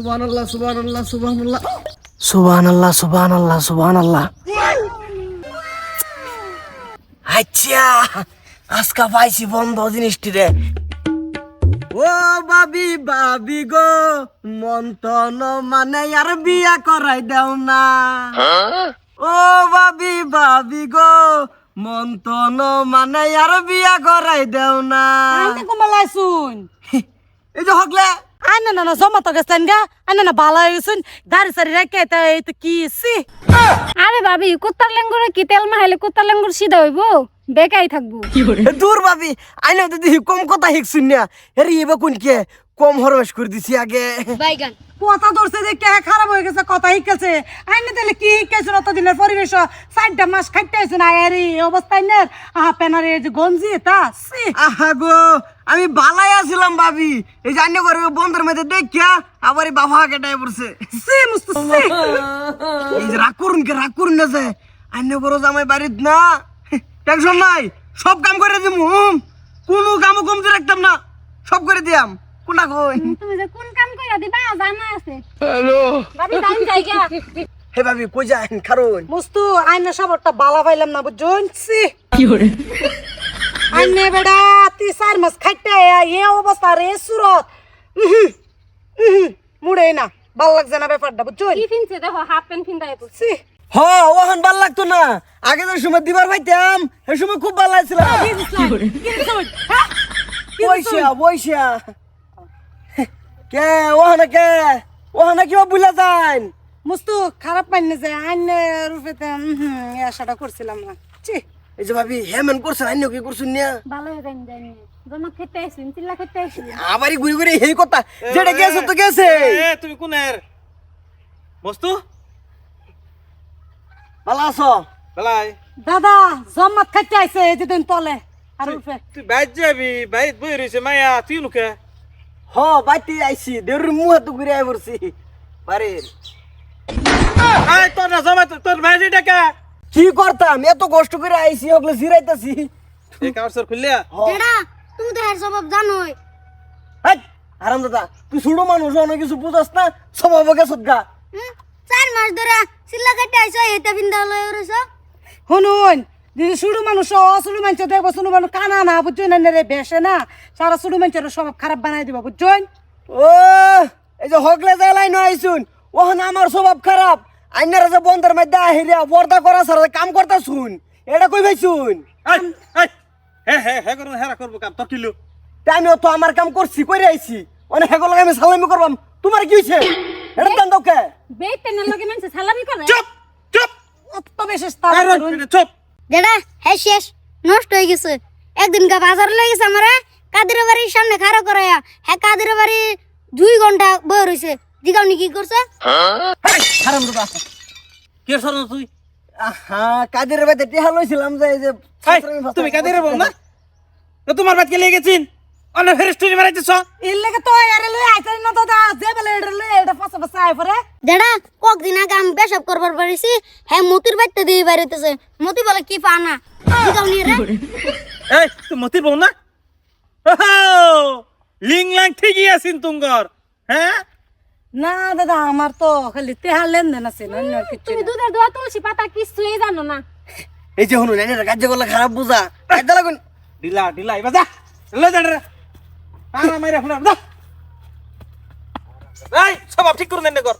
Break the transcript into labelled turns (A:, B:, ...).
A: সুবহানাল্লাহ সুবহানাল্লাহ সুবহানাল্লাহ।
B: সুবহানাল্লাহ সুবহানাল্লাহ সুবহানাল্লাহ। আচ্ছা আজকা পাইছি বন্ধ জিনিসটি রে। ও বাবি বাবি গো মন্তন মানে আর বিয়া করাই দেও না। ও বাবি বাবি গো মন্তন মানে আর বিয়া করাই দেও না।
C: শুন।
B: এই যে হকলে।
C: আনে না না জমা তো গেছেন গা আনে না ভালো হয়েছুন গাড়ি সারি রেখে তো এই তো কি সি
D: আরে ভাবি কুত্তার লেঙ্গুরে কি তেল মাহাইলে কুত্তার লেঙ্গুর সিধা হইব? বেকাই থাকব।
B: দূর ভাবি আইনা তো কম কথা শিখছুন না হেরি এবার কোন কে কম হরবেশ করে দিছি আগে।
D: বাইগান।
C: কথা ধরছে যে কে খারাপ হয়ে গেছে কথা শিখেছে। আইনে তাহলে কি শিখেছে অত দিনের পরিবেশ? চারটা মাস খাইতে হয়েছে না এর এই অবস্থায় নে আহা পেনারে এই যে গঞ্জি
B: আহা গো আমি বালাই আছিলাম ভাবি। এই যে করে বন্ধের মধ্যে দেখিয়া আবার এই বাবা কেটাই পড়ছে।
C: সি মুস্ত সি
B: এই যে রাগ করুন কে রাগ করুন না যে করো জামাই বাড়িত না। টেনশন নাই সব কাম করে দিমু। কোনো কামও কমতে রাখতাম না। সব করে দিয়াম। কোনটা কই?
D: তুমি যে কোন কাম কইরা দিবা জানা আছে। হ্যালো ভাবি টাইম যাইগা
B: হে ভাবি কই যান কারণ
C: মুস্তু আইনে সবরটা বালা পাইলাম না বুঝুন সি আইনে বেড়া তুই চার মাস খাইতে এ অবস্থা রে সুরত। উহুম, উহুম, মুড়ে না ভালো লাগছে না ব্যাপারটা বুঝুন
D: কি ফিনছে দেখো হাফ প্যান্ট তো।
B: হ ওহান ভালো লাগতো না। আগে যে সময় দিবার পাইতাম সে সময় খুব ভালো লাগছিল। বইসা বইসা। কে? ওহানে কে? ওহানে কিবা বুলা যান
C: মুস্তু খারাপ পাইনি যে আইনে রূপেতে আশাটা করছিলাম না। ছি
B: এই যে ভাবি হেমেন করছেন আইন কি করছেন না
D: ভালো হয়ে যাই জানি জমা খেতে আইছিন চিল্লা খেতে আইছিন।
B: আবারই ঘুরে ঘুরে এই কথা যেটা গেছে তো গেছে
A: এ তুমি কোনের? মস্তু?
B: ভালো আছো?
A: বেলাই
C: দাদা জম্মাত খাইতে আইছে এই যেদিন তলে আর রূপে।
A: তুই বাইর যাবি বাইর বই রইছে মায়া তুই লুকে
B: হ বাইতে আইছি দেউর মুহে তো ঘুরে আই পড়ছি বাড়ি
A: আয় তোর না জমা তোর ভাই টাকা
B: কি করতাম? এত কষ্ট করে আইছি ওগুলো জিরাইতাছি
A: এই কাউসার খুললিয়া
D: ডেডা তুমি তো এর সব জানোই।
B: আরাম দাদা তুই ছোট মানুষ অনেক কিছু বুঝাস না? স্বভাব গেছত গা
D: চার মাস ধরে চিল্লা খেতে আইছো এইটা ফিন্দা লই রইছো?
C: শুনুন যদি শুরু মানুষ শুরু মানুষ দেখব শুরু মানুষ কানা না বুঝছেন না? রে বেসে না? সারা শুরু মানুষের সব খারাপ বানাই দিব বুঝছেন
B: ও এই যে হকলে জ্বালাই নয় আইসুন ওখানে আমার স্বভাব খারাপ। আইনারা যে বন্ধের মধ্যে আহিরিয়া পর্দা করা সারা কাম করতা শুন এটা কই
A: আয় আয় হ্যাঁ হ্যাঁ হ্যাঁ করব হ্যাঁ করব কাম তোর কিলো
B: তা আমিও তো আমার কাম করছি কইরে আইছি। অনেক লাগে আমি সালামি করবাম তোমার কি হইছে? এটা দান দাও কে?
D: বেই পেনের লগে মানুষ সালামি করে?
A: চুপ চুপ।
C: অত বেশি
A: চুপ।
E: দাদা হ্যাঁ শেষ নষ্ট হয়ে গেছে। একদিন গা বাজার লেগেছে আমার কাদের বাড়ির সামনে খাড়া করাইয়া হ্যাঁ কাদের বাড়ি দুই ঘণ্টা বয়ে রয়েছে দিগাউনি কি করছে?
B: হারাম দাদা
A: কে সর তুই?
B: হ্যাঁ কাদের বাড়িতে টেহা লইছিলাম যে
A: তুমি কাদের বল না তো তোমার বাদ কে লেগে গেছিন? অন্য ফেরেস তুই মারাইতেছ?
C: এর লেগে তো এরে লই আইতারি না দাদা যে বলে এটা লই এটা পাশে পাশে আই পরে।
E: দাদা কয়েকদিন আগে আমি পেশাব করবার পারিছি হ্যাঁ মতির বাড়িতে দিয়ে বাড়িতেছে মতি বলে কি পা না জিগাওনি রে।
A: এই তুই মতির বল না? লিং লাং ঠিকই আছিন তুঙ্গর হ্যাঁ?
C: না দাদা আমার তো খালি তেহার লেনদেন আছে অন্য কিছু
D: তুমি
C: না।
D: দুধের দোয়া তুলসী পাতা কিছুই জানো না।
B: এই যে শুনুন এটা কার্য করলে খারাপ বুঝা। কাজে লাগুন
A: ঢিলা ঢিলা এবার যা লে যা রে আরা মাইরা ফুলা যা এই সব ঠিক করে দেন কর